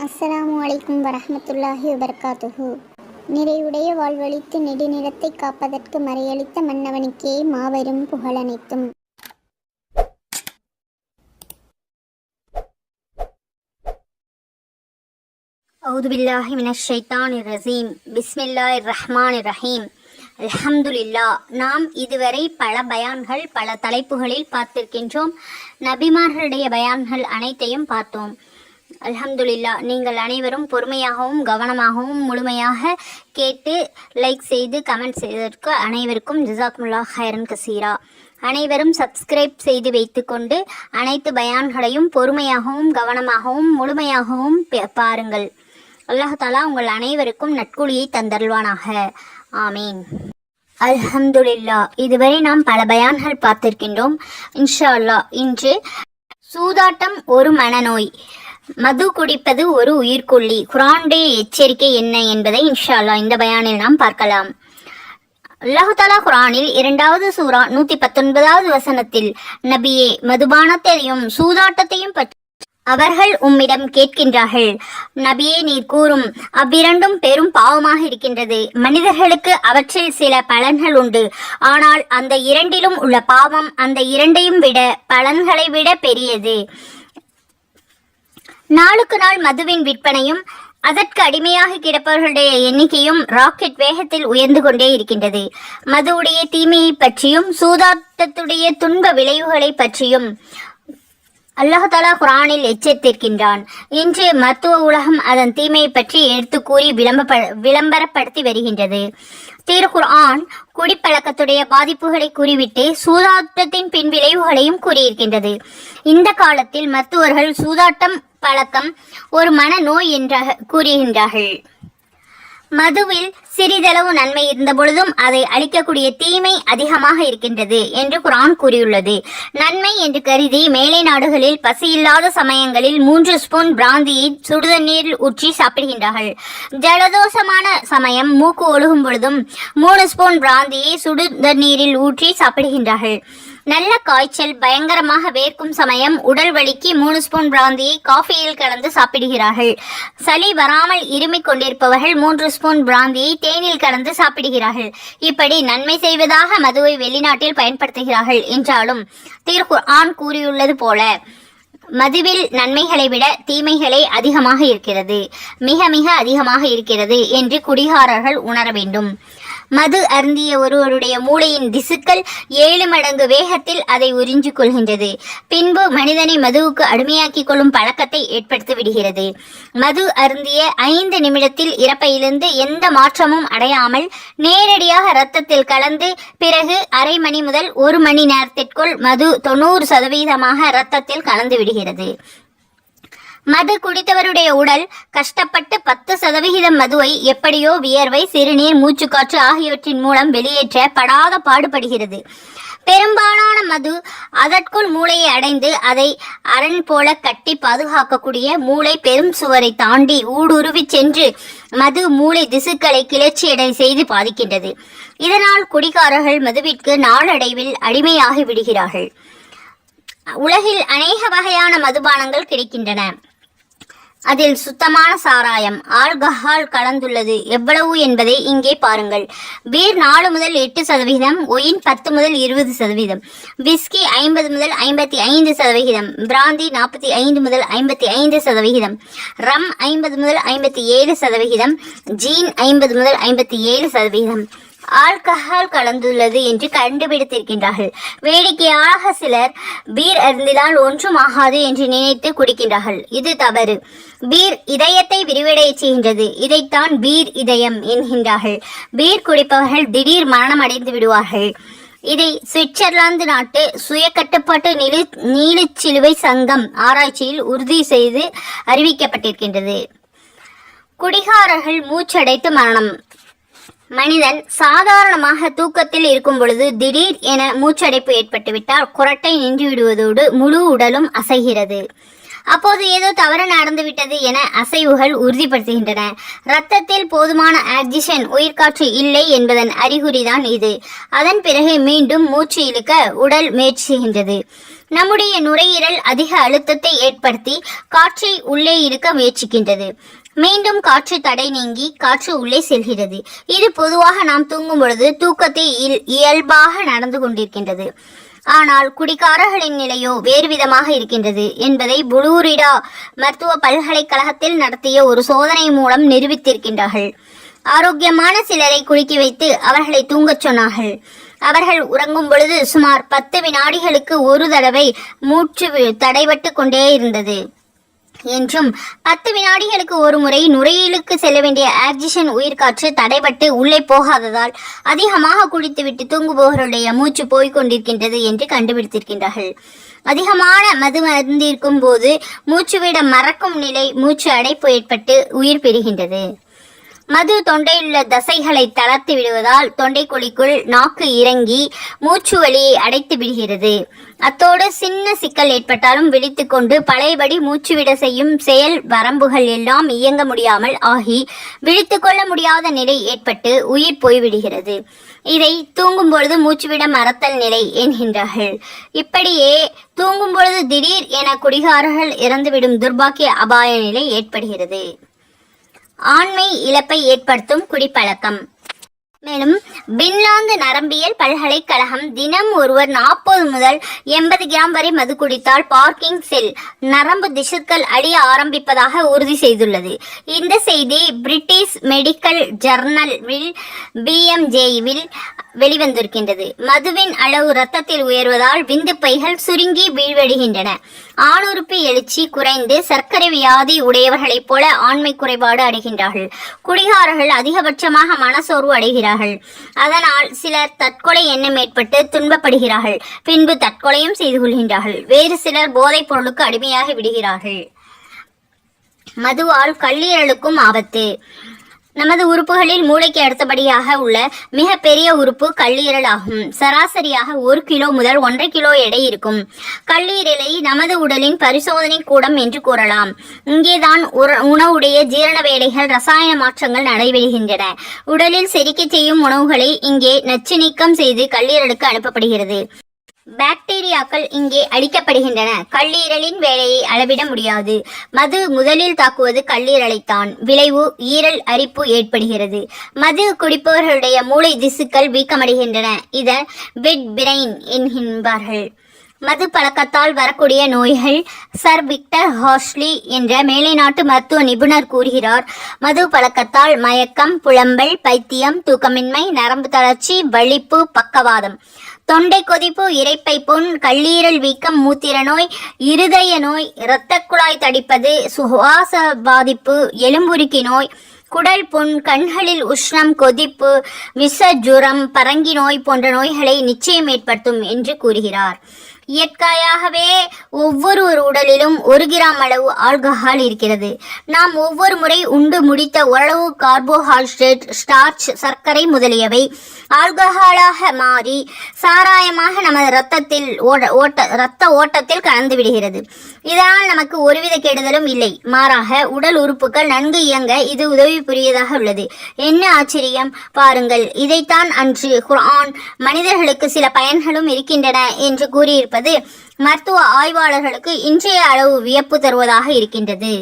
அஸ்ஸலாமு அலைக்கும் வரஹ்மத்துல்லாஹி வபரகாத்துஹு நிறைவுடைய வாழ்வழித்து நெடுநிறத்தை காப்பதற்கு மறையளித்த மன்னவனுக்கே மாபெரும் புகழனைத்தும் أعوذ بالله من الشيطان الرجيم بسم الله الرحمن الرحيم அல்ஹம்துலில்லா நாம் இதுவரை பல பயான்கள் பல தலைப்புகளில் பார்த்திருக்கின்றோம் நபிமார்களுடைய பயான்கள் அனைத்தையும் பார்த்தோம் அல்ஹம்துலில்லா நீங்கள் அனைவரும் பொறுமையாகவும் கவனமாகவும் முழுமையாக கேட்டு லைக் செய்து கமெண்ட் செய்ததற்கு அனைவருக்கும் ஜிசாக்முல்லா ஹைரன் கசீரா. அனைவரும் சப்ஸ்கிரைப் செய்து வைத்துக்கொண்டு அனைத்து பயான்களையும் பொறுமையாகவும் கவனமாகவும் முழுமையாகவும் பாருங்கள். அல்லாஹ் தாலா உங்கள் அனைவருக்கும் நட்குழியை தந்தருள்வானாக. ஆமீன். அல்ஹம்துலில்லா இதுவரை நாம் பல பயான்கள் பார்த்திருக்கின்றோம். இன்ஷா அல்லாஹ் இன்று சூதாட்டம் ஒரு மனநோய். மது குடிப்பது ஒரு உயிர்கொல்லி குரானுடைய எச்சரிக்கை என்ன என்பதை இன்ஷா இந்த பயானில் நாம் பார்க்கலாம். அல்லாஹாலா குரானில் இரண்டாவது சூரா நூத்தி பத்தொன்பதாவது வசனத்தில் நபியே மதுபானத்தையும் சூதாட்டத்தையும் பற்றி அவர்கள் உம்மிடம் கேட்கின்றார்கள். நபியே நீர் கூறும் அவ்விரண்டும் பெரும் பாவமாக இருக்கின்றது. மனிதர்களுக்கு அவற்றில் சில பலன்கள் உண்டு. ஆனால் அந்த இரண்டிலும் உள்ள பாவம் அந்த இரண்டையும் விட பலன்களை விட பெரியது. நாளுக்கு நாள் மதுவின் விற்பனையும் அதற்கு அடிமையாக கிடப்பவர்களுடைய எண்ணிக்கையும் ராக்கெட் வேகத்தில் உயர்ந்து கொண்டே இருக்கின்றது. மதுவுடைய தீமையை பற்றியும் சூதாட்டத்துடைய துன்ப விளைவுகளை பற்றியும் அல்லாஹாலா குரானில் எச்சரித்திருக்கின்றான். இன்று மருத்துவ உலகம் அதன் தீமையை பற்றி எடுத்து கூறி விளம்ப விளம்பரப்படுத்தி வருகின்றது. திரு குர்ஆன் குடிப்பழக்கத்துடைய பாதிப்புகளை கூறிவிட்டு சூதாட்டத்தின் பின் விளைவுகளையும் கூறியிருக்கின்றது. இந்த காலத்தில் மருத்துவர்கள் சூதாட்டம் பழக்கம் ஒரு மன நோய் என்ற கூறுகின்றார்கள். மதுவில் சிறிதளவு நன்மை இருந்த பொழுதும் அதை அளிக்கக்கூடிய தீமை அதிகமாக இருக்கின்றது என்று குரான் கூறியுள்ளது. நன்மை என்று கருதி மேலை நாடுகளில் பசியில்லாத சமயங்களில் மூன்று ஸ்பூன் பிராந்தியை சுடுதண்ணீரில் ஊற்றி சாப்பிடுகின்றார்கள். ஜலதோஷமான சமயம் மூக்கு ஒழுகும் பொழுதும் மூணு ஸ்பூன் பிராந்தியை சுடு தண்ணீரில் ஊற்றி சாப்பிடுகின்றார்கள். நல்ல காய்ச்சல் பயங்கரமாக வேர்க்கும் சமயம் உடல் வலிக்கு மூணு ஸ்பூன் பிராந்தியை காஃபியில் கலந்து சாப்பிடுகிறார்கள். சளி வராமல் இருமிக் கொண்டிருப்பவர்கள் மூன்று ஸ்பூன் பிராந்தியை தேனில் கலந்து சாப்பிடுகிறார்கள். இப்படி நன்மை செய்வதாக மதுவை வெளிநாட்டில் பயன்படுத்துகிறார்கள். என்றாலும் தீர்கு ஆண் கூறியுள்ளது போல மதுவில் நன்மைகளை விட தீமைகளே அதிகமாக இருக்கிறது. மிக மிக அதிகமாக இருக்கிறது என்று குடிகாரர்கள் உணர வேண்டும். மது அருந்திய ஒருவருடைய மூளையின் திசுக்கள் ஏழு மடங்கு வேகத்தில் அதை உறிஞ்சு கொள்கின்றது. பின்பு மனிதனை மதுவுக்கு அடிமையாக்கிக் கொள்ளும் பழக்கத்தை ஏற்படுத்தி விடுகிறது. மது அருந்திய ஐந்து நிமிடத்தில் இறப்பையிலிருந்து எந்த மாற்றமும் அடையாமல் நேரடியாக இரத்தத்தில் கலந்து பிறகு அரை மணி முதல் ஒரு மணி நேரத்திற்குள் மது தொண்ணூறு சதவீதமாக இரத்தத்தில் கலந்து விடுகிறது. மது குடித்தவருடைய உடல் கஷ்டப்பட்டு பத்து சதவிகிதம் மதுவை எப்படியோ வியர்வை சிறுநீர் மூச்சுக்காற்று ஆகியவற்றின் மூலம் வெளியேற்ற படாத பாடுபடுகிறது. பெரும்பாலான மது அதற்குள் மூளையை அடைந்து அதை அரண் போல கட்டி பாதுகாக்கக்கூடிய மூளை பெரும் சுவரை தாண்டி ஊடுருவி சென்று மது மூளை திசுக்களை கிளர்ச்சியடை செய்து பாதிக்கின்றது. இதனால் குடிகாரர்கள் மதுவிற்கு நாளடைவில் அடிமையாகி விடுகிறார்கள். உலகில் அநேக வகையான மதுபானங்கள் கிடைக்கின்றன. அதில் சுத்தமான சாராயம் ஆல்கஹால் கலந்துள்ளது. எவ்வளவு என்பதை இங்கே பாருங்கள். பீர் நாலு முதல் எட்டு சதவிகிதம் ஒயின் பத்து முதல் இருபது சதவீதம் விஸ்கி ஐம்பது முதல் ஐம்பத்தி ஐந்து சதவிகிதம் பிராந்தி நாற்பத்தி ஐந்து முதல் ஐம்பத்தி ஐந்து சதவிகிதம் ரம் ஐம்பது முதல் ஐம்பத்தி ஏழு சதவிகிதம் ஜீன் ஐம்பது முதல் ஐம்பத்தி ஏழு சதவிகிதம். ஆல்கஹால் கலந்துள்ளது என்று கண்டுபிடித்திருக்கின்றார்கள். வேடிக்கையாக சிலர் பீர் அருந்தினால் ஒன்றும் ஆகாது என்று நினைத்து குடிக்கின்றார்கள். இது தவறு. பீர் இதயத்தை விரிவடைய செய்கின்றது. இதைத்தான் பீர் இதயம் என்கின்றார்கள். பீர் குடிப்பவர்கள் திடீர் மரணம் அடைந்து விடுவார்கள். இதை சுவிட்சர்லாந்து நாட்டு சுய கட்டுப்பாட்டு நிலு நீலச்சிலுவை சங்கம் ஆராய்ச்சியில் உறுதி செய்து அறிவிக்கப்பட்டிருக்கின்றது. குடிகாரர்கள் மூச்சடைத்து மரணம். மனிதன் சாதாரணமாக தூக்கத்தில் இருக்கும் பொழுது திடீர் என மூச்சடைப்பு ஏற்பட்டுவிட்டால் குரட்டை நின்று விடுவதோடு முழு உடலும் அசைகிறது. அப்போது ஏதோ தவறு நடந்துவிட்டது என அசைவுகள் உறுதிப்படுத்துகின்றன. இரத்தத்தில் போதுமான ஆக்சிஜன் உயிர்காற்று இல்லை என்பதன் அறிகுறிதான் இது. அதன் பிறகு மீண்டும் மூச்சு இழுக்க உடல் முயற்சிகின்றது நம்முடைய நுரையீரல் அதிக அழுத்தத்தை ஏற்படுத்தி காற்றை உள்ளே இழுக்க முயற்சிக்கின்றது. மீண்டும் காற்று தடை நீங்கி காற்று உள்ளே செல்கிறது. இது பொதுவாக நாம் தூங்கும் பொழுது தூக்கத்தை இயல்பாக நடந்து கொண்டிருக்கின்றது. ஆனால் குடிகாரர்களின் நிலையோ வேறு விதமாக இருக்கின்றது என்பதை புளூரிடா மருத்துவ பல்கலைக்கழகத்தில் நடத்திய ஒரு சோதனை மூலம் நிரூபித்திருக்கின்றார்கள். ஆரோக்கியமான சிலரை குலுக்கி வைத்து அவர்களை தூங்கச் சொன்னார்கள். அவர்கள் உறங்கும் பொழுது சுமார் பத்து வினாடிகளுக்கு ஒரு தடவை மூச்சு தடைபட்டு கொண்டே இருந்தது. என்றும் பத்து வினாடிகளுக்கு ஒரு முறை நுரையீலுக்கு செல்ல வேண்டிய ஆக்சிஜன் உயிர்காற்று தடைபட்டு உள்ளே போகாததால் அதிகமாக குடித்துவிட்டு தூங்குபவர்களுடைய மூச்சு போய்கொண்டிருக்கின்றது என்று கண்டுபிடித்திருக்கின்றார்கள். அதிகமான மது மருந்திருக்கும் போது மூச்சுவிட மறக்கும் நிலை மூச்சு அடைப்பு ஏற்பட்டு உயிர் பெறுகின்றது மது தொண்டையிலுள்ள தசைகளை தளர்த்து விடுவதால் தொண்டைக்குழிக்குள் நாக்கு இறங்கி மூச்சு வழியை அடைத்து விடுகிறது. அத்தோடு சின்ன சிக்கல் ஏற்பட்டாலும் விழித்துக்கொண்டு பழையபடி மூச்சுவிட செய்யும் செயல் வரம்புகள் எல்லாம் இயங்க முடியாமல் ஆகி விழித்துக்கொள்ள முடியாத நிலை ஏற்பட்டு உயிர் போய்விடுகிறது. இதை தூங்கும் பொழுது மூச்சுவிட மறத்தல் நிலை என்கின்றார்கள். இப்படியே தூங்கும் பொழுது திடீர் என குடிகாரர்கள் இறந்துவிடும் துர்பாக்கிய அபாய நிலை ஏற்படுகிறது. ஆண்மை இழப்பை ஏற்படுத்தும் குடிப்பழக்கம். மேலும் பின்லாந்து நரம்பியல் பல்கலைக்கழகம் தினம் ஒருவர் நாற்பது முதல் எண்பது கிராம் வரை மது குடித்தால் பார்க்கிங் செல் நரம்பு திசுக்கள் அழிய ஆரம்பிப்பதாக உறுதி செய்துள்ளது. இந்த செய்தி பிரிட்டிஷ் மெடிக்கல் ஜர்னலில் பிஎம்ஜேவில் வெளிவந்திருக்கின்றது. மதுவின் அளவு இரத்தத்தில் உயர்வதால் விந்து பைகள் சுருங்கி வீழ்வடுகின்றன. ஆணுறுப்பு எழுச்சி குறைந்து சர்க்கரை வியாதி உடையவர்களைப் போல ஆண்மை குறைபாடு அடைகின்றார்கள். குடிகாரர்கள் அதிகபட்சமாக மனசோர்வு அடைகிறார்கள். அதனால் சிலர் தற்கொலை எண்ணம் ஏற்பட்டு துன்பப்படுகிறார்கள். பின்பு தற்கொலையும் செய்து கொள்கின்றார்கள். வேறு சிலர் போதைப் பொருளுக்கு அடிமையாகி விடுகிறார்கள். மதுவால் கல்லீரலுக்கும் ஆபத்து. நமது உறுப்புகளில் மூளைக்கு அடுத்தபடியாக உள்ள மிக பெரிய உறுப்பு கல்லீரல் ஆகும். சராசரியாக ஒரு கிலோ முதல் ஒன்றரை கிலோ எடை இருக்கும். கல்லீரலை நமது உடலின் பரிசோதனை கூடம் என்று கூறலாம். இங்கேதான் உணவுடைய ஜீரண வேலைகள் ரசாயன மாற்றங்கள் நடைபெறுகின்றன. உடலில் செரிக்கச் செய்யும் உணவுகளை இங்கே நச்சு நீக்கம் செய்து கல்லீரலுக்கு அனுப்பப்படுகிறது. பாக்டீரியாக்கள் இங்கே அழிக்கப்படுகின்றன. கல்லீரலின் வேலையை அளவிட முடியாது. மது முதலில் தாக்குவது கல்லீரலைத்தான். விளைவு ஈரல் அரிப்பு ஏற்படுகிறது. மது குடிப்பவர்களுடைய மூளை திசுக்கள் வீக்கமடைகின்றன. இதை பெட் பிரெயின் என்கின்பார்கள். மது பழக்கத்தால் வரக்கூடிய நோய்கள் சர் விக்டர் ஹாஸ்லி என்ற மேலை நாட்டு மருத்துவ நிபுணர் கூறுகிறார். மது பழக்கத்தால் மயக்கம் புலம்பல் பைத்தியம் தூக்கமின்மை நரம்பு தளர்ச்சி வலிப்பு பக்கவாதம். தொண்டை கொதிப்பு இரைப்பை புண் கல்லீரல் வீக்கம் மூத்திர நோய் இருதய நோய் இரத்த குழாய் தடிப்பது சுவாச பாதிப்பு எலும்புருக்கி நோய் குடல் புண் கண்களில் உஷ்ணம் கொதிப்பு விஷ ஜுரம் பரங்கி நோய் போன்ற நோய்களை நிச்சயம் ஏற்படுத்தும் என்று கூறுகிறார். இயற்கையாகவே ஒவ்வொரு ஒரு உடலிலும் ஒரு கிராம் அளவு ஆல்கஹால் இருக்கிறது. நாம் ஒவ்வொரு முறை உண்டு முடித்த ஓரளவு கார்போஹைட்ரேட் ஸ்டார்ச் சர்க்கரை முதலியவை ஆல்கஹாலாக மாறி சாராயமாக நமது இரத்தத்தில் ஓட ஓட்ட இரத்த ஓட்டத்தில் கலந்து விடுகிறது. இதனால் நமக்கு ஒருவித கெடுதலும் இல்லை. மாறாக உடல் உறுப்புகள் நன்கு இயங்க இது உதவி புரியதாக உள்ளது. என்ன ஆச்சரியம்? பாருங்கள் இதைத்தான் அன்று குர்ஆன் மனிதர்களுக்கு சில பயன்களும் இருக்கின்றன என்று கூறியிருப்பது மருத்துவ ஆய்வாளர்களுக்கு இன்றைய அளவு வியப்பு தருவதாக இருக்கின்றது.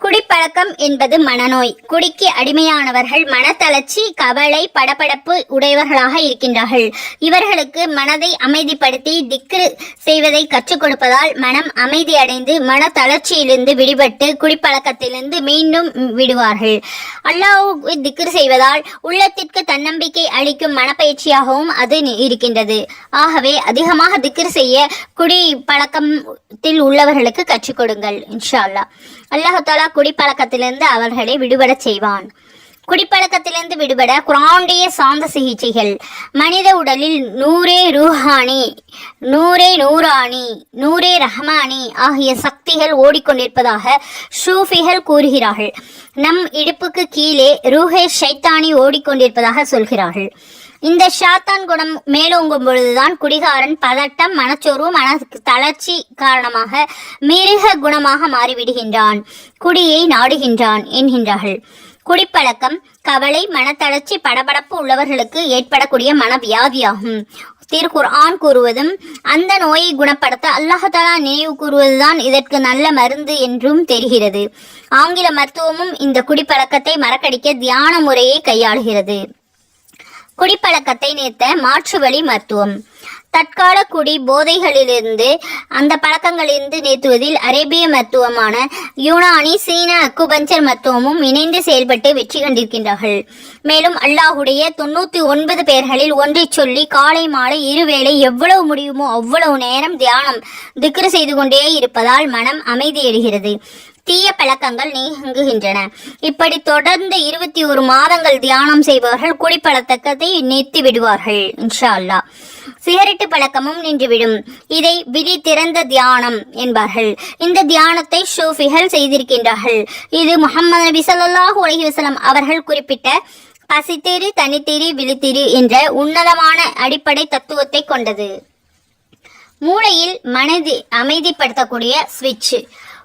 குடிப்பழக்கம் என்பது மனநோய். குடிக்கு அடிமையானவர்கள் மனத்தளர்ச்சி கவலை படபடப்பு உடையவர்களாக இருக்கின்றார்கள். இவர்களுக்கு மனதை அமைதிப்படுத்தி திக்கு செய்வதை கற்றுக் கொடுப்பதால் மனம் அமைதியடைந்து மனத்தளர்ச்சியிலிருந்து விடுபட்டு குடிப்பழக்கத்திலிருந்து மீண்டும் விடுவார்கள். அல்லாஹ் திக்ரு செய்வதால் உள்ளத்திற்கு தன்னம்பிக்கை அளிக்கும் மனப்பயிற்சியாகவும் அது இருக்கின்றது. ஆகவே அதிகமாக திக்ரு செய்ய குடி பழக்கத்தில் உள்ளவர்களுக்கு கற்றுக் கொடுங்கள் இன்ஷா அல்லாஹ். தாலா குடிப்பழக்கத்திலிருந்து அவர்களை விடுபடச் செய்வான். குடிப்பழக்கத்திலிருந்து விடுபட குரானுடைய சாந்த சிகிச்சைகள். மனித உடலில் நூரே ரூஹானி நூரே நூராணி நூரே ரஹ்மானி ஆகிய சக்திகள் ஓடிக்கொண்டிருப்பதாக ஷூஃபிகள் கூறுகிறார்கள். நம் இடுப்புக்கு கீழே ரூஹே ஷைத்தானி ஓடிக்கொண்டிருப்பதாக சொல்கிறார்கள். இந்த ஷாத்தான் குணம் மேலோங்கும் பொழுதுதான் குடிகாரன் பதட்டம் மனச்சோர்வு மன தளர்ச்சி காரணமாக மிருக குணமாக மாறிவிடுகின்றான். குடியை நாடுகின்றான் என்கின்றார்கள். குடிப்பழக்கம் கவலை மனத்தளர்ச்சி படபடப்பு உள்ளவர்களுக்கு ஏற்படக்கூடிய மனவியாதியாகும். திருக்குர்ஆன் கூறுவதும் அந்த நோயை குணப்படுத்த அல்லாஹாலா நினைவு கூறுவதுதான் இதற்கு நல்ல மருந்து என்றும் தெரிகிறது. ஆங்கில மருத்துவமும் இந்த குடிப்பழக்கத்தை மறக்கடிக்க தியான முறையை கையாளுகிறது. குடிப்பழக்கத்தை நிறுத்த மாற்று வழி மருத்துவம். தற்கால குடி போதைகளிலிருந்து அந்த பழக்கங்களிலிருந்து நிறுத்துவதில் அரேபிய மருத்துவமான யூனானி சீன அக்குபஞ்சர் மருத்துவமும் இணைந்து செயல்பட்டு வெற்றி கண்டிருக்கின்றார்கள். மேலும் அல்லாஹுடைய தொண்ணூத்தி ஒன்பது பேர்களில் ஒன்றை சொல்லி காலை மாலை இருவேளை எவ்வளவு முடியுமோ அவ்வளவு நேரம் தியானம் திக்ரு செய்து கொண்டே இருப்பதால் மனம் அமைதியடைகிறது தீய பழக்கங்கள் நீங்குகின்றன. இப்படி தொடர்ந்து இருபத்தி ஒரு மாதங்கள் தியானம் செய்பவர்கள் குடிப்பழக்கத்தை நிறுத்தி விடுவார்கள் இன்ஷா அல்லா சிகரெட்டு பழக்கமும் நின்றுவிடும். இதை விழி திறந்த தியானம் என்பார்கள். இந்த தியானத்தை ஷூஃபிகள் செய்திருக்கின்றார்கள். இது முகமது நபி சொல்லாஹு அலைஹி அவர்கள் குறிப்பிட்ட பசித்திரு தனித்திரு விழித்திரு என்ற உன்னதமான அடிப்படை தத்துவத்தை கொண்டது. மூளையில் மனதி அமைதிப்படுத்தக்கூடிய சுவிட்ச்.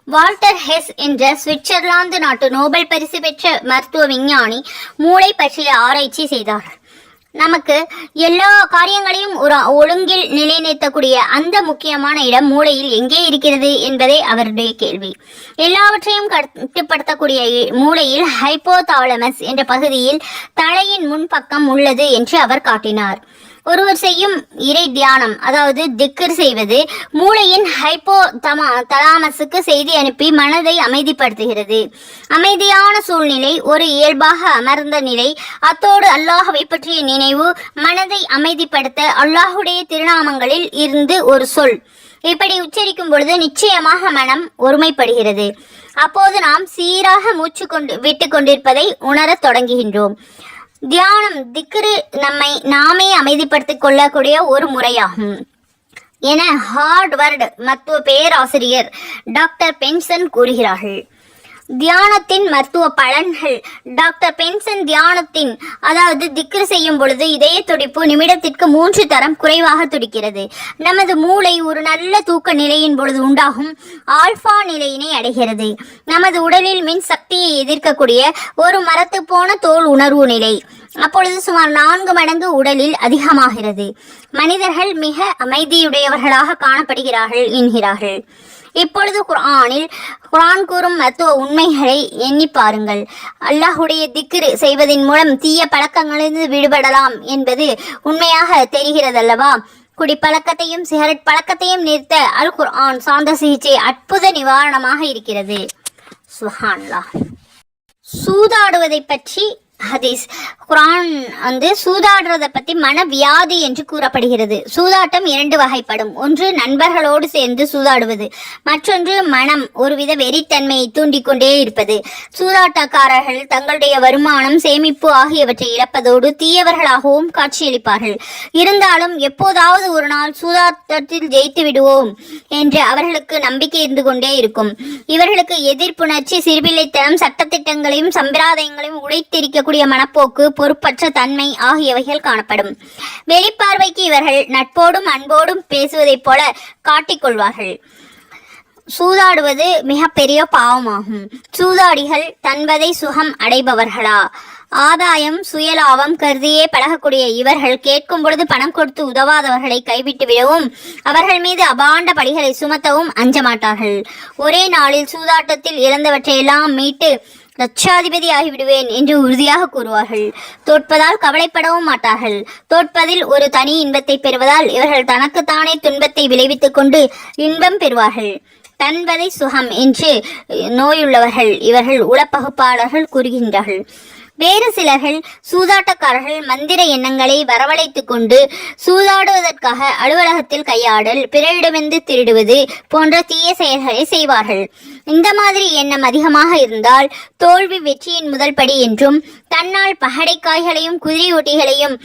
வால்டர் ஹெஸ் என்ற சுவிட்சர்லாந்து நாட்டு நோபல் பரிசு பெற்ற மருத்துவ விஞ்ஞானி மூளை பற்றிய ஆராய்ச்சி செய்தார். நமக்கு எல்லா காரியங்களையும் ஒரு ஒழுங்கில் நிலைநிறுத்தக்கூடிய அந்த முக்கியமான இடம் மூளையில் எங்கே இருக்கிறது என்பதே அவருடைய கேள்வி. எல்லாவற்றையும் கட்டுப்படுத்தக்கூடிய மூளையில் ஹைப்போதாலமஸ் என்ற பகுதியில் தலையின் முன்பக்கம் உள்ளது என்று அவர் காட்டினார். ஒருவர் செய்யும் இறை தியானம் அதாவது திக்கர் செய்வது மூளையின் ஹைப்போ தமா தலாமஸுக்கு செய்தி அனுப்பி மனதை அமைதிப்படுத்துகிறது. அமைதியான சூழ்நிலை ஒரு இயல்பாக அமர்ந்த நிலை அத்தோடு அல்லாஹவை பற்றிய நினைவு மனதை அமைதிப்படுத்த அல்லாஹுடைய திருநாமங்களில் இருந்து ஒரு சொல். இப்படி உச்சரிக்கும் பொழுது நிச்சயமாக மனம் ஒருமைப்படுகிறது. அப்போது நாம் சீராக மூச்சு கொண்டு விட்டு கொண்டிருப்பதை உணரத் தொடங்குகின்றோம். தியானம் திக்ரு நம்மை நாமே அமைதிப்படுத்திக் கொள்ளக்கூடிய ஒரு முறையாகும். என ஹார்ட்வர்டு மருத்துவ பேராசிரியர் டாக்டர் பென்சன் கூறுகிறார்கள். தியானத்தின் மருத்துவ பலன்கள். டாக்டர் பென்சன் தியானத்தின் அதாவது திக்ரு செய்யும் பொழுது இதய துடிப்பு நிமிடத்திற்கு மூன்று தரம் குறைவாக துடிக்கிறது. நமது மூளை ஒரு நல்ல தூக்க நிலையின் பொழுது உண்டாகும் ஆல்பா நிலையினை அடைகிறது. நமது உடலில் மின் சக்தியை எதிர்க்கக்கூடிய ஒரு மரத்து போன தோல் உணர்வு நிலை. அப்பொழுது சுமார் நான்கு மடங்கு உடலில் அதிகமாகிறது. மனிதர்கள் மிக அமைதியுடையவர்களாக காணப்படுகிறார்கள் என்கிறார்கள். இப்பொழுது குர்ஆனில் குரான் கூறும் மருத்துவ உண்மைகளை எண்ணி பாருங்கள். அல்லாஹுடைய திக்ரு செய்வதன் மூலம் தீய பழக்கங்களிலிருந்து விடுபடலாம் என்பது உண்மையாக தெரிகிறதல்லவா? குடிப்பழக்கத்தையும் சிகரெட் பழக்கத்தையும் நிறுத்த அல் குர்ஆன் சாந்த சிகிச்சை அற்புத நிவாரணமாக இருக்கிறது. சுஹான்லா சூதாடுவதை பற்றி ஹதீஸ் குரான் வந்து சூதாடுறதை பற்றி மனவியாதி என்று கூறப்படுகிறது. சூதாட்டம் இரண்டு வகைப்படும். ஒன்று நண்பர்களோடு சேர்ந்து சூதாடுவது. மற்றொன்று மனம் ஒருவித வெறித்தன்மையை தூண்டிக்கொண்டே இருப்பது. சூதாட்டக்காரர்கள் தங்களுடைய வருமானம் சேமிப்பு ஆகியவற்றை இழப்பதோடு தீயவர்களாகவும் காட்சியளிப்பார்கள். இருந்தாலும் எப்போதாவது ஒரு நாள் சூதாட்டத்தில் ஜெயித்து விடுவோம் என்று அவர்களுக்கு நம்பிக்கை இருந்து கொண்டே இருக்கும். இவர்களுக்கு எதிர்ப்புணர்ச்சி சிறுபிள்ளைத்தனம் சட்டத்திட்டங்களையும் சம்பிரதாயங்களையும் உடைத்திருக்கக்கூடிய மனப்போக்கு பொறுப்பற்ற தன்மை ஆகியவைகள் காணப்படும். வெளிப்பார்வைக்கு இவர்கள் நட்போடும் அன்போடும் பேசுவதைப் போல காட்டிக்கொள்வார்கள். சூதாடுவது மிகப்பெரிய பாவமாகும். சூதாடிகள் தன்பதை சுகம் அடைபவர்களா? ஆதாயம் சுயலாபம் கருதியே பழகக்கூடிய இவர்கள் கேட்கும் பொழுது பணம் கொடுத்து உதவாதவர்களை கைவிட்டு விடவும் அவர்கள் மீது அபாண்ட படிகளை சுமத்தவும் அஞ்சமாட்டார்கள். ஒரே நாளில் சூதாட்டத்தில் இழந்தவற்றையெல்லாம் மீட்டு லட்சாதிபதி ஆகிவிடுவேன் என்று உறுதியாக கூறுவார்கள். தோற்பதால் கவலைப்படவும் மாட்டார்கள். தோற்பதில் ஒரு தனி இன்பத்தை பெறுவதால் இவர்கள் தனக்குத்தானே துன்பத்தை விளைவித்துக் கொண்டு இன்பம் பெறுவார்கள். தன்பதை சுகம் என்று நோயுள்ளவர்கள் இவர்கள் உளப்பகுப்பாளர்கள் கூறுகின்றார்கள். வேறு சிலர்கள் சூதாட்டக்காரர்கள் மந்திர எண்ணங்களை வரவழைத்துக் கொண்டு சூதாடுவதற்காக அலுவலகத்தில் கையாடல் பிறரிடமிருந்து திருடுவது போன்ற தீய செயல்களை செய்வார்கள். இந்த மாதிரி எண்ணம் அதிகமாக இருந்தால் தோல்வி வெற்றியின் முதல் படி என்றும் தன்னால் பகடைக்காய்களையும் குதிரை ஓட்டிகளையும்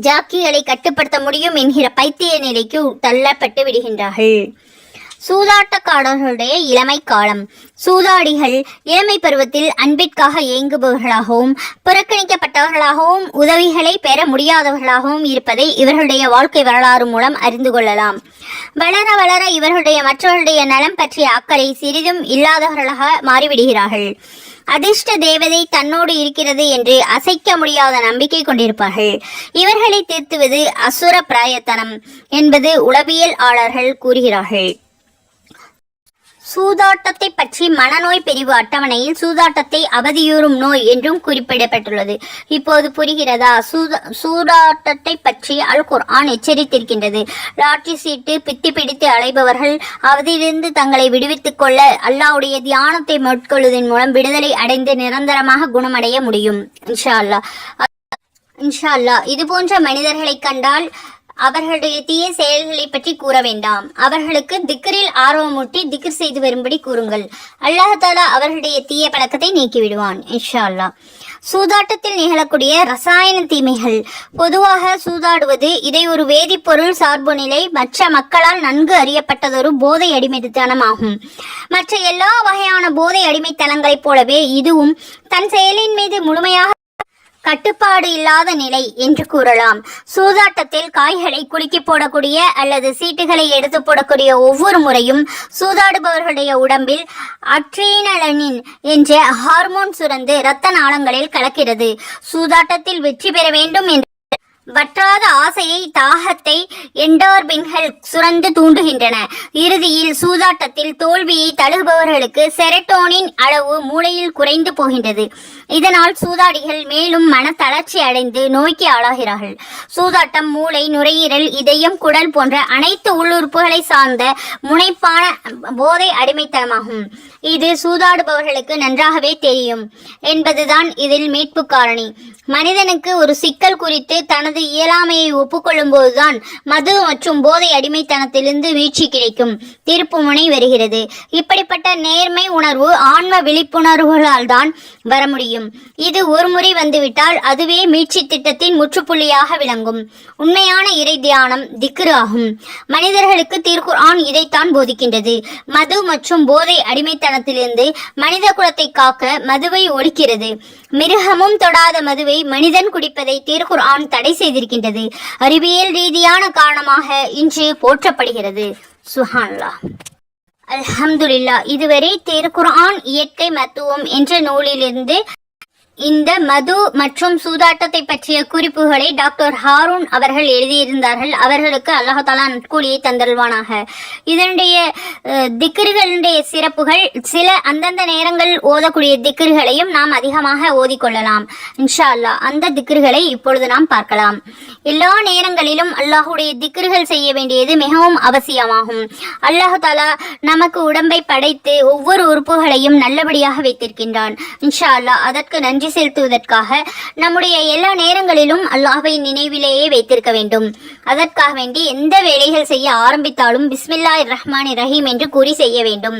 ஜாக்கிகளை கட்டுப்படுத்த முடியும் என்கிற பைத்திய நிலைக்கு தள்ளப்பட்டு விடுகின்றார்கள். சூதாட்டக்காரர்களுடைய இளமை காலம். சூதாடிகள் இளமை பருவத்தில் அன்பிற்காக ஏங்குபவர்களாகவும் புறக்கணிக்கப்பட்டவர்களாகவும் உதவிகளை பெற முடியாதவர்களாகவும் இருப்பதை இவர்களுடைய வாழ்க்கை வரலாறு மூலம் அறிந்து கொள்ளலாம். வளர வளர இவர்களுடைய மற்றவர்களுடைய நலம் பற்றிய அக்கறை சிறிதும் இல்லாதவர்களாக மாறிவிடுகிறார்கள். அதிர்ஷ்ட தேவதை தன்னோடு இருக்கிறது என்று அசைக்க முடியாத நம்பிக்கை கொண்டிருப்பார்கள். இவர்களை திருத்துவது அசுர பிராயத்தனம் என்பது உளவியல் ஆளர்கள் கூறுகிறார்கள். சூதாட்டத்தை பற்றி மனநோய் பிரிவு அட்டவணையில் சூதாட்டத்தை அவதியூறும் நோய் என்றும் குறிப்பிடப்பட்டுள்ளது. இப்போது புரிகிறதா? சூதா சூதாட்டத்தை பற்றி அல் குர்ஆன் எச்சரித்திருக்கின்றது. லாட்டரி சீட்டு பித்தி பிடித்து அலைபவர்கள் அவதியிலிருந்து தங்களை விடுவித்துக் கொள்ள அல்லாவுடைய தியானத்தை மேற்கொள்வதன் மூலம் விடுதலை அடைந்து நிரந்தரமாக குணமடைய முடியும். இன்ஷா அல்லாஹ். இன்ஷா அல்லாஹ். இது போன்ற மனிதர்களை கண்டால் அவர்களுடைய தீய செயல்களை பற்றி கூற வேண்டாம். அவர்களுக்கு திக்கரில் ஆர்வமூட்டி திக்கர் செய்து வரும்படி கூறுங்கள். அல்லாஹாலா அவர்களுடைய தீய பழக்கத்தை நீக்கிவிடுவான் இன்ஷா அல்லாஹ் சூதாட்டத்தில் நிகழக்கூடிய ரசாயன தீமைகள். பொதுவாக சூதாடுவது இதை ஒரு வேதிப்பொருள் சார்பு நிலை மற்ற மக்களால் நன்கு அறியப்பட்டதொரு போதை அடிமைத்தனமாகும். மற்ற எல்லா வகையான போதை அடிமைத்தனங்களைப் போலவே இதுவும் தன் செயலின் மீது முழுமையாக கட்டுப்பாடு இல்லாத நிலை என்று கூறலாம். சூதாட்டத்தில் காய்களை குலுக்கி போடக்கூடிய அல்லது சீட்டுகளை எடுத்து போடக்கூடிய ஒவ்வொரு முறையும் சூதாடுபவர்களுடைய உடம்பில் அட்ரீனலனின் என்ற ஹார்மோன் சுரந்து இரத்த நாளங்களில் கலக்கிறது. சூதாட்டத்தில் வெற்றி பெற வேண்டும் என்று வற்றாத ஆசையை தாகத்தை என்டார்பின்கள் சுரந்து தூண்டுகின்றன. இறுதியில் சூதாட்டத்தில் தோல்வியை தழுகுபவர்களுக்கு செரட்டோனின் அளவு மூளையில் குறைந்து போகின்றது. இதனால் சூதாடிகள் மேலும் மன தளர்ச்சி அடைந்து நோய்க்கு ஆளாகிறார்கள். சூதாட்டம் மூளை நுரையீரல் இதயம் குடல் போன்ற அனைத்து உள்ளுறுப்புகளை சார்ந்த முனைப்பான போதை அடிமைத்தனமாகும். இது சூதாடுபவர்களுக்கு நன்றாகவே தெரியும் என்பதுதான் இதில் மீட்பு காரணி மனிதனுக்கு ஒரு சிக்கல் குறித்து தனது இயலாமையை ஒப்புக்கொள்ளும் போதுதான் மது மற்றும் போதை அடிமைத்தனத்திலிருந்து வீழ்ச்சி கிடைக்கும். திருப்புமுனை வருகிறது. இப்படிப்பட்ட நேர்மை உணர்வு ஆன்ம விழிப்புணர்வுகளால் தான் வர முடியும் இது ஒரு முறை வந்துவிட்டால் அதுவே மீட்சி திட்டத்தின் முற்றுப்புள்ளியாக விளங்கும். உண்மையான இறை தியானம் திக்ரு ஆகும். மனிதர்களுக்கு திருக்குர்ஆன் இதைத்தான் போதிக்கின்றது. மது மற்றும் போதை மதுபானத்திலிருந்து மனித குலத்தை காக்க மதுவை ஒடுக்கிறது. மிருகமும் தொடாத மதுவை மனிதன் குடிப்பதை திருக்குர் ஆண் தடை செய்திருக்கின்றது. அறிவியல் ரீதியான காரணமாக இன்று போற்றப்படுகிறது. சுஹான்லா அல்ஹம்துலில்லா இதுவரை திருக்குர்ஆன் இயற்கை மத்துவம் என்ற நூலிலிருந்து இந்த மது மற்றும் சூதாட்டத்தை பற்றிய குறிப்புகளை டாக்டர் ஹாரூன் அவர்கள் எழுதியிருந்தார்கள். அவர்களுக்கு அல்லாஹாலா நட்கூலியை தந்தல்வானாக இதனுடைய திக்கர்களுடைய சிறப்புகள் சில அந்தந்த நேரங்கள் ஓதக்கூடிய திக்கர்களையும் நாம் அதிகமாக ஓதிக்கொள்ளலாம். இன்ஷா அல்லாஹ் அந்த திக்கர்களை இப்பொழுது நாம் பார்க்கலாம். எல்லா நேரங்களிலும் அல்லாஹுடைய திக்கர்கள் செய்ய வேண்டியது மிகவும் அவசியமாகும். அல்லாஹாலா நமக்கு உடம்பை படைத்து ஒவ்வொரு உறுப்புகளையும் நல்லபடியாக வைத்திருக்கின்றான். இன்ஷா அல்லாஹ் அதற்கு நன்றி நன்றி செலுத்துவதற்காக நம்முடைய எல்லா நேரங்களிலும் அல்லாஹை நினைவிலேயே வைத்திருக்க வேண்டும். அதற்காக வேண்டி எந்த வேலைகள் செய்ய ஆரம்பித்தாலும் பிஸ்மில்லா ரஹ்மான் ரஹீம் என்று கூறி செய்ய வேண்டும்.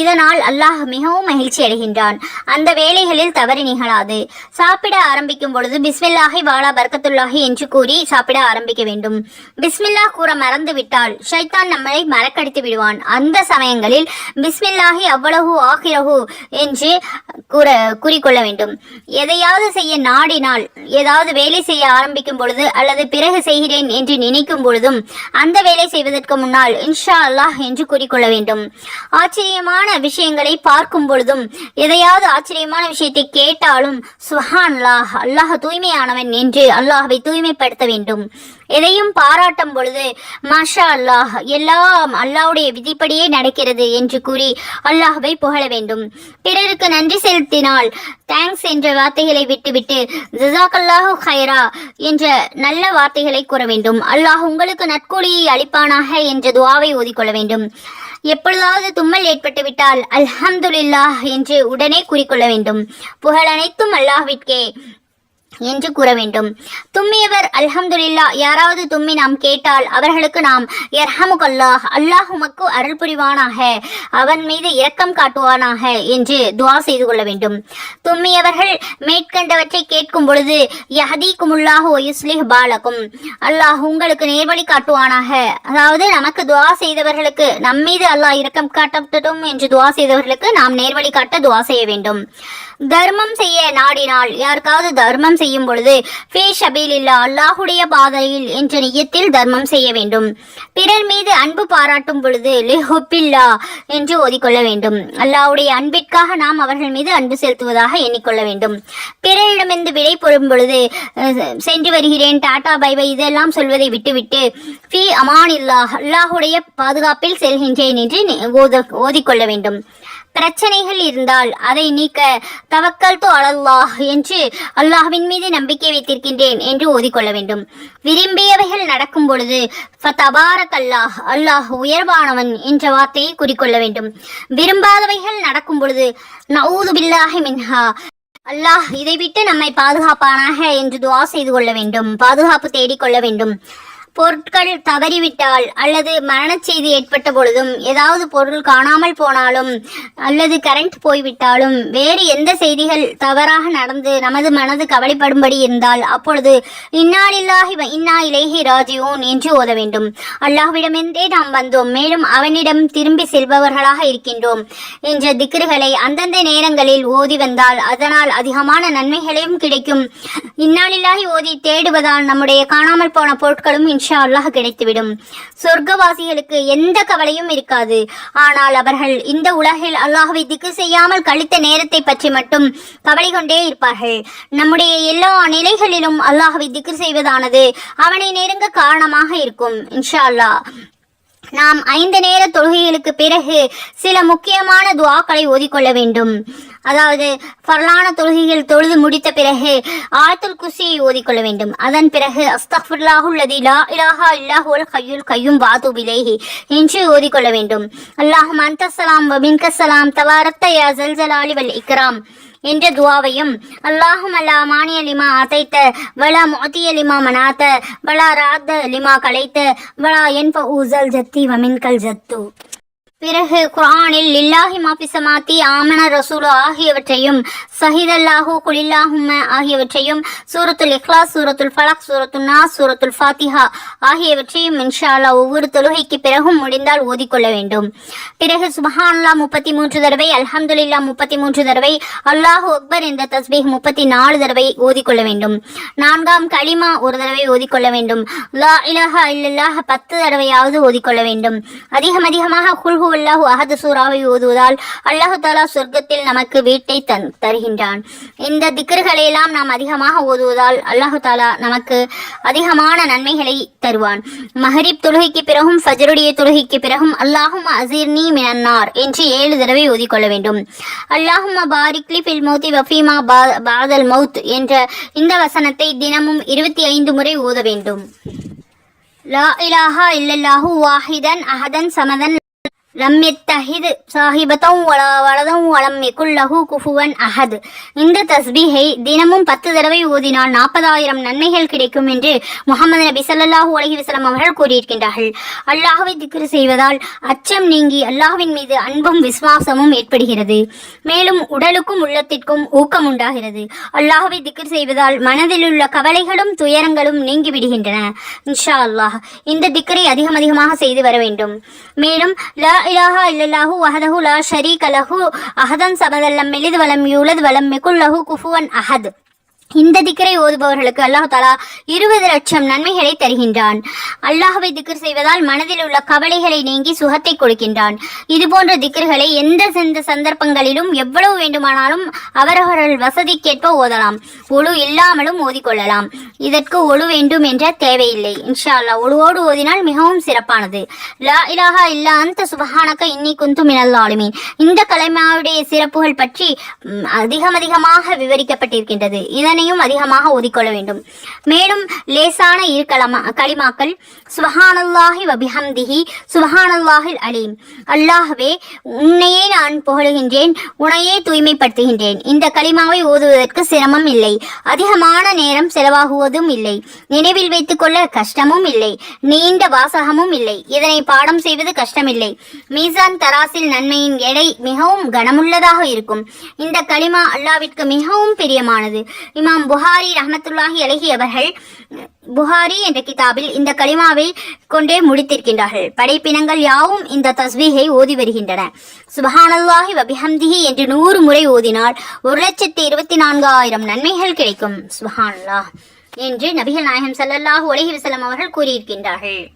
இதனால் அல்லாஹ் மிகவும் மகிழ்ச்சி அடைகின்றான். அந்த வேலைகளில் தவறு நிகழாது. சாப்பிட ஆரம்பிக்கும் பொழுது பிஸ்மில்லாஹி வாலா பர்கத்துல்லாஹி என்று கூறி சாப்பிட ஆரம்பிக்க வேண்டும். பிஸ்மில்லா கூற மறந்து விட்டால் ஷைத்தான் நம்மளை மறக்கடித்து விடுவான். அந்த சமயங்களில் பிஸ்மில்லாஹி அவ்வளவு ஆகிரகு என்று கூற கூறிக்கொள்ள வேண்டும். எதையாவது செய்ய நாடினால் ஏதாவது வேலை செய்ய ஆரம்பிக்கும் பொழுது அல்லது பிறகு செய்கிறேன் என்று நினைக்கும் பொழுதும் அந்த வேலை செய்வதற்கு முன்னால் இன்ஷா அல்லாஹ் என்று கூறிக்கொள்ள வேண்டும். ஆச்சரியமான விஷயங்களை பார்க்கும் பொழுதும் எதையாவது ஆச்சரியமான விஷயத்தை கேட்டாலும் சுஹான் அல்லாஹ் அல்லாஹ் தூய்மையானவன் என்று அல்லாஹை தூய்மைப்படுத்த வேண்டும். எதையும் பாராட்டும் பொழுது மாஷா அல்லாஹ் எல்லாம் அல்லாஹ்வுடைய விதிப்படியே நடக்கிறது என்று கூறி அல்லாஹ்வை புகழ வேண்டும். பிறருக்கு நன்றி செலுத்தினால் தேங்க்ஸ் என்ற வார்த்தைகளை விட்டுவிட்டு ஜிசாக்கல்லாஹு ஹைரா என்ற நல்ல வார்த்தைகளை கூற வேண்டும். அல்லாஹ் உங்களுக்கு நற்கூலியை அளிப்பானாக என்ற துவாவை ஓதிக்கொள்ள வேண்டும். எப்பொழுதாவது தும்மல் ஏற்பட்டுவிட்டால் அல்ஹம்துலில்லாஹ் என்று உடனே கூறிக்கொள்ள வேண்டும். புகழ் அனைத்தும் அல்லாஹ்விற்கே. என்று கூற வேண்டும். தும்மியவர் அல்ஹம்துல்லா யாராவது தும்மி நாம் கேட்டால் அவர்களுக்கு நாம் எர்ஹமுகல்லாஹ் அல்லாஹ் உமக்கு அருள் புரிவானாக அவன் மீது இரக்கம் காட்டுவானாக என்று துவா செய்து கொள்ள வேண்டும். தும்மியவர்கள் மேற்கண்டவற்றை கேட்கும் பொழுது யஹதீக்குமுல்லாஹு ஒயுஸ்லிஹ் பாலக்கும் அல்லாஹ் உங்களுக்கு நேர்வழி காட்டுவானாக. அதாவது நமக்கு துவா செய்தவர்களுக்கு நம் மீது அல்லாஹ் இரக்கம் காட்டட்டும் என்று துவா செய்தவர்களுக்கு நாம் நேர்வழி காட்ட துவா செய்ய வேண்டும். தர்மம் செய்ய நாடினால் யாருக்காவது தர்மம் செய்ய செய்யும் பொழுது ஃபே ஷபீலில்லா அல்லாஹுடைய பாதையில் என்ற நியத்தில் தர்மம் செய்ய வேண்டும். பிறர் மீது அன்பு பாராட்டும் பொழுது லிஹுப்பில்லா என்று ஓதிக்கொள்ள வேண்டும். அல்லாஹுடைய அன்பிற்காக நாம் அவர்கள் மீது அன்பு செலுத்துவதாக எண்ணிக்கொள்ள வேண்டும். பிறரிடமிருந்து விடை பெறும் பொழுது சென்று வருகிறேன் டாடா பைபை இதெல்லாம் சொல்வதை விட்டுவிட்டு ஃபி அமானில்லா அல்லாஹுடைய பாதுகாப்பில் செல்கின்றேன் என்று ஓத ஓதிக்கொள்ள வேண்டும். பிரச்சனைகள் இருந்தால் அதை நீக்க தவக்கல் தோ அலல்லாஹ் என்று அல்லாஹ்வின் மீது நம்பிக்கை வைத்திருக்கின்றேன் என்று ஓதிக்கொள்ள வேண்டும். விரும்பியவைகள் நடக்கும் பொழுது ஃபதபாரக் அல்லாஹ் அல்லாஹ் உயர்வானவன் என்ற வார்த்தையை குறிக்கொள்ள வேண்டும். விரும்பாதவைகள் நடக்கும் பொழுது நவுது பில்லாஹி மின்ஹா அல்லாஹ் இதை விட்டு நம்மை பாதுகாப்பானாக என்று துவா செய்து கொள்ள வேண்டும். பாதுகாப்பு தேடிக்கொள்ள வேண்டும். பொருட்கள் தவறிவிட்டால் அல்லது மரணச் செய்தி ஏற்பட்ட பொழுதும் ஏதாவது பொருள் காணாமல் போனாலும் அல்லது கரண்ட் போய்விட்டாலும் வேறு எந்த செய்திகள் தவறாக நடந்து நமது மனது கவலைப்படும்படி இருந்தால் அப்பொழுது இன்னாலில்லாஹி இன்னா இலேஹி ராஜியோன் என்று ஓத வேண்டும். அல்லாஹ்விடமிருந்தே நாம் வந்தோம். மேலும் அவனிடம் திரும்பி செல்பவர்களாக இருக்கின்றோம் என்ற திக்ருகளை அந்தந்த நேரங்களில் ஓதி வந்தால் அதனால் அதிகமான நன்மைகளையும் கிடைக்கும். இன்னாலில்லாஹி ஓதி தேடுவதால் நம்முடைய காணாமல் போன பொருட்களும் இன்று இன்ஷா அல்லாஹ் கிடைத்துவிடும். சொர்க்கவாசிகளுக்கு எந்த கவலையும் இருக்காது. ஆனால் அவர்கள் இந்த உலகில் அல்லாஹவை திக்கு செய்யாமல் கழித்த நேரத்தை பற்றி மட்டும் கவலை கொண்டே இருப்பார்கள். நம்முடைய எல்லா நிலைகளிலும் அல்லாஹ்வை திக்கு செய்வதானது அவனை நெருங்க காரணமாக இருக்கும். இன்ஷா அல்லாஹ். நாம் ஐந்து நேர தொழுகைகளுக்கு பிறகு சில முக்கியமான துவாக்களை ஓதிக்கொள்ள வேண்டும். அதாவது பரலான தொழுகைகள் தொழுது முடித்த பிறகு ஆயத்துல் குசியை ஓதிக்கொள்ள வேண்டும். அதன் பிறகு அஸ்தஃபுல்லாஹுல்லதி லா இலாஹா இல்லாஹுல் கையுல் கையும் வாது விலேஹி என்று ஓதிக்கொள்ள வேண்டும். அல்லாஹ் அந்தசலாம் வபின்கசலாம் தவாரத்த யா ஜல்ஜலாலி வல் இக்ராம். என்ற துவாவையும் அல்லாஹும் அல்லா மானிய லிமா அசைத்த வலா மோத்திய லிமா மனாத்த வலா ராத்த லிமா கலைத்த வலா என்ப ஊசல் ஜத்தி வமின்கல் ஜத்து. பிறகு குரானில் லில்லாஹி மாபிசமாத்தி ஆமன ரசூலு ஆகியவற்றையும் சஹிதல்லாஹு குலில்லாஹும ஆகியவற்றையும் சூரத்துல் இஹ்லாஸ் சூரத்துல் ஃபலக் சூரத்துல் நா சூரத்துல் ஃபாத்திஹா ஆகியவற்றையும் இன்ஷா ஒவ்வொரு தொழுகைக்கு பிறகும் முடிந்தால் ஓதிக்கொள்ள வேண்டும். பிறகு சுபஹான்லா முப்பத்தி மூன்று தடவை அல்ஹம்துலில்லா முப்பத்தி மூன்று தடவை அல்லாஹு அக்பர் என்ற தஸ்பீக் முப்பத்தி நாலு தடவை ஓதிக்கொள்ள வேண்டும். நான்காம் களிமா ஒரு தடவை ஓதிக்கொள்ள வேண்டும். லா இலஹா இல்லல்லாஹ பத்து தடவையாவது ஓதிக்கொள்ள வேண்டும். அதிகம் அதிகமாக குல்ஹு அல்லாஹு அஹது சூறாவை ஓதுவதால் அல்லாஹு தாலா சொர்க்கத்தில் நமக்கு வீட்டை தன் தருகின்றான். இந்த திக்ருகளை நாம் அதிகமாக ஓதுவதால் அல்லாஹு தாலா நமக்கு அதிகமான நன்மைகளை தருவான். மஹரிப் தொழுகைக்கு பிறகும் ஃபஜருடைய தொழுகைக்கு பிறகும் அல்லாஹும் அசீர்னி மினன்னார் என்று ஏழு தடவை ஓதிக்கொள்ள வேண்டும். அல்லாஹும் பாரிக்லி ஃபில் மௌத்தி வஃபீமா பாதல் மௌத் என்ற இந்த வசனத்தை தினமும் இருபத்தி ஐந்து முறை ஓத வேண்டும். லா இலாஹா இல்லல்லாஹு வாஹிதன் அஹதன் சமதன் லம் யத்தஹித் சாஹிபத்தம் வலா வலதம் வலம் யகுல்லஹு குஃபுவன் அஹத். இந்த தஸ்பீஹை தினமும் பத்து தடவை ஓதினால் நாற்பதாயிரம் நன்மைகள் கிடைக்கும் என்று முகமது நபி ஸல்லல்லாஹு அலைஹி அவர்கள் கூறியிருக்கின்றார்கள். அல்லாஹுவை திக்ரு செய்வதால் அச்சம் நீங்கி அல்லாஹ்வின் மீது அன்பும் விசுவாசமும் ஏற்படுகிறது. மேலும் உடலுக்கும் உள்ளத்திற்கும் ஊக்கம் உண்டாகிறது. அல்லாஹுவை திக்கர் செய்வதால் மனதில் உள்ள கவலைகளும் துயரங்களும் நீங்கி விடுகின்றன. இன்ஷா அல்லாஹ் இந்த திக்கரை அதிகம் அதிகமாக செய்து வர வேண்டும். மேலும் ல இலாஹா இல்லல்லாஹு வஹதஹு லா ஷரீக லஹு. அஹதன் சமதல்லம் மெலிது வலம் யூலது வலம் மிகுல் லஹு குஃபுவன் அஹத். இந்த திக்கரை ஓதுபவர்களுக்கு அல்லாஹ் தாலா இருபது லட்சம் நன்மைகளை தருகின்றான். அல்லாஹுவை திக்ர் செய்வதால் மனதில் உள்ள கவலைகளை நீங்கி சுகத்தை கொடுக்கின்றான். இது போன்ற எந்த எந்த சந்தர்ப்பங்களிலும் எவ்வளவு வேண்டுமானாலும் அவரவர்கள் வசதிக்கேற்ப ஓதலாம். ஒழு இல்லாமலும் ஓதிக்கொள்ளலாம். இதற்கு ஒழு வேண்டும் என்ற தேவையில்லை. இன்ஷா அல்லாஹ் ஒழுவோடு ஓதினால் மிகவும் சிறப்பானது. லா இலாஹா இல்லா அந்த சுபஹானக்க இன்னி குந்து மினல் ஆளுமீன் இந்த கலைமாவுடைய சிறப்புகள் பற்றி அதிகம் அதிகமாக விவரிக்கப்பட்டிருக்கின்றது. இதனையும் அதிகமாக ஓதிக்கொள்ள வேண்டும். மேலும் லேசான இரு களமா களிமாக்கள் சுபஹானல்லாஹி வபிஹம்திஹி சுபஹானல்லாஹில் அலீம். அல்லாஹ்வே உன்னையே நான் புகழுகின்றேன் உன்னையே தூய்மைப்படுத்துகின்றேன். இந்த களிமாவை ஓதுவதற்கு சிரமம் இல்லை. அதிகமான நேரம் செலவாகுவதும் இல்லை. நினைவில் வைத்துக் கொள்ள கஷ்டமும் இல்லை. நீண்ட வாசகமும் இல்லை. இதனை பாடம் செய்வது கஷ்டமில்லை. மீசான் தராசில் நன்மையின் எடை மிகவும் கனமுள்ளதாக இருக்கும். இந்த களிமா அல்லாவிற்கு மிகவும் பிரியமானது. இமாம் புகாரி ரஹமத்துல்லாஹி அழகி அவர்கள் புகாரி என்ற கிதாபில் இந்த களிமாவை கொண்டே முடித்திருக்கின்றார்கள். படைப்பினங்கள் யாவும் இந்த தஸ்வீகை ஓதி வருகின்றன. சுபஹானல்லாஹி வபிஹம்திஹி என்று நூறு முறை ஓதினால் ஒரு லட்சத்தி இருபத்தி நான்காயிரம் நன்மைகள் கிடைக்கும். சுபஹானல்லாஹ். என்று நபிகள் நாயகம் ஸல்லல்லாஹு அலைஹி அவர்கள் கூறியிருக்கின்றார்கள்.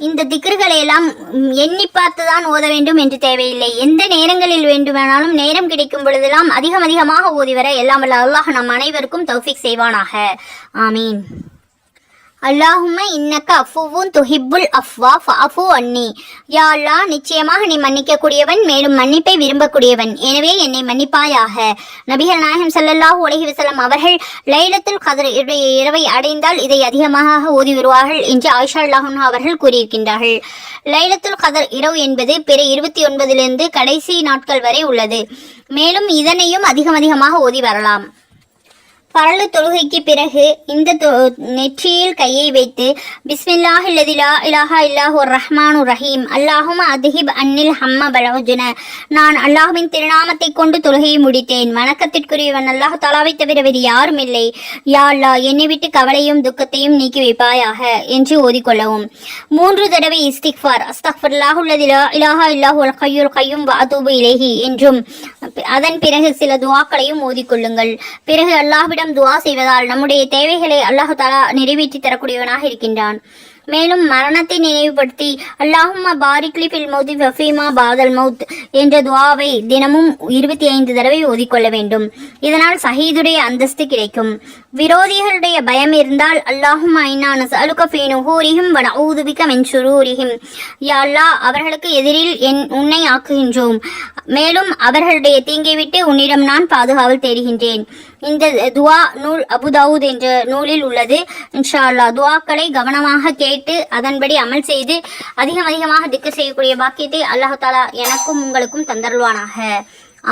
இந்த திக்ருகளை எல்லாம் ம், எண்ணி பார்த்துதான் ஓத வேண்டும் என்று தேவையில்லை. எந்த நேரங்களில் வேண்டுமானாலும் நேரம் கிடைக்கும் பொழுதெல்லாம் அதிகம் அதிகமாக ஓதி வர எல்லாம் வல்ல அல்லாஹ் நம் அனைவருக்கும் தௌஃபிக் செய்வானாக. ஆமீன். அல்லாஹும இன்னக்க அஃபுவும் துஹிப்புல் அஃப்வா ஃபஅஃபு அன்னி. யா அல்லாஹ் நிச்சயமாக நீ மன்னிக்கக்கூடியவன் மேலும் மன்னிப்பை விரும்பக்கூடியவன். எனவே என்னை மன்னிப்பாயாக. நபிகள் நாயகம் சல்லல்லாஹு உலகி வசலம் அவர்கள் லைலத்துல் கதர் இரவை அடைந்தால் இதை அதிகமாக ஓதி வருவார்கள் என்று ஆயிஷா அல்லாஹுன் அவர்கள் கூறியிருக்கின்றார்கள். லைலத்துல் கதர் இரவு என்பது பிற இருபத்தி ஒன்பதிலிருந்து கடைசி நாட்கள் வரை உள்ளது. மேலும் இதனையும் அதிகம் அதிகமாக ஓதி வரலாம். பரலு தொழுகைக்கு பிறகு இந்த நெற்றியில் கையை வைத்து பிஸ்மில்லாஹ் இல்லதிலா இலாஹா இல்லாஹு ரஹ்மானு ரஹீம் அல்லாஹும் அதிஹிப் அன்னில் ஹம்ம பலவுஜுன. நான் அல்லாஹுவின் திருநாமத்தை கொண்டு தொழுகையை முடித்தேன். வணக்கத்திற்குரியவன் அல்லாஹ் தலாவை தவிர வேறு யாரும் இல்லை. யா அல்லாஹ் என்னை விட்டு கவலையும் துக்கத்தையும் நீக்கி வைப்பாயாக என்று ஓதிக்கொள்ளவும். மூன்று தடவை இஸ்திக்ஃபார். அஸ்தக்ஃபிருல்லாஹு இல்லதிலா இலாஹா இல்லாஹு அல் கையுல் கையும் வாதூபு இலேஹி என்றும் அதன் பிறகு சில துவாக்களையும் ஓதிக்கொள்ளுங்கள். பிறகு அல்லாஹ்விட அல்லாஹ்விடம் துவா செய்வதால் நம்முடைய தேவைகளை அல்லாஹு தலா நிறைவேற்றி தரக்கூடியவனாக இருக்கின்றான். மேலும் மரணத்தை நினைவுபடுத்தி அல்லாஹுமா பாரிக்லி ஃபில் மௌதி ஃபஃபீமா பாதல் மௌத் என்ற துவாவை தினமும் இருபத்தி ஐந்து தடவை ஓதிக்கொள்ள வேண்டும். இதனால் சஹீதுடைய அந்தஸ்து கிடைக்கும். விரோதிகளுடைய பயம் இருந்தால் அல்லாஹும் ஐநா நஸ்அலுக ஃபீ நுஹூரிஹிம் வ நஊது பிக யா அல்லாஹ் அவர்களுக்கு எதிரில் என் உன்னை ஆக்குகின்றோம். மேலும் அவர்களுடைய தீங்கை விட்டு உன்னிடம் நான் பாதுகாவல் தேடுகின்றேன். இந்த துவா நூல் அபுதாவுத் என்ற நூலில் உள்ளது. இன்ஷா அல்லாஹ் துவாக்களை கவனமாக கே கேட்டு அதன்படி அமல் செய்து அதிகம் அதிகமாக திக்கு செய்யக்கூடிய பாக்கியத்தை அல்லாஹ் தாலா எனக்கும் உங்களுக்கும் தந்தருள்வானாக.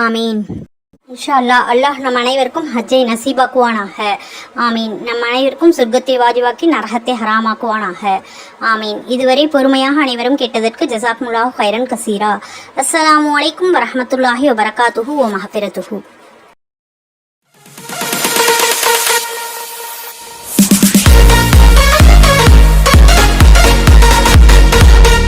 ஆமீன். இன்ஷா அல்லாஹ் அல்லாஹ் நம் அனைவருக்கும் ஹஜ்ஜை நசீபாக்குவானாக. ஆமீன். நம் அனைவருக்கும் சொர்க்கத்தை வாஜிவாக்கி நரகத்தை ஹராமாக்குவானாக. ஆமீன். இதுவரை பொறுமையாக அனைவரும் கேட்டதற்கு ஜசாக்முல்லாஹ் ஹைரன் கசீரா. அஸ்லாம் அலைக்கும் வரமத்துல்லாஹி வபரகாத்துஹு ஓ மஹஃபிரத்துஹு.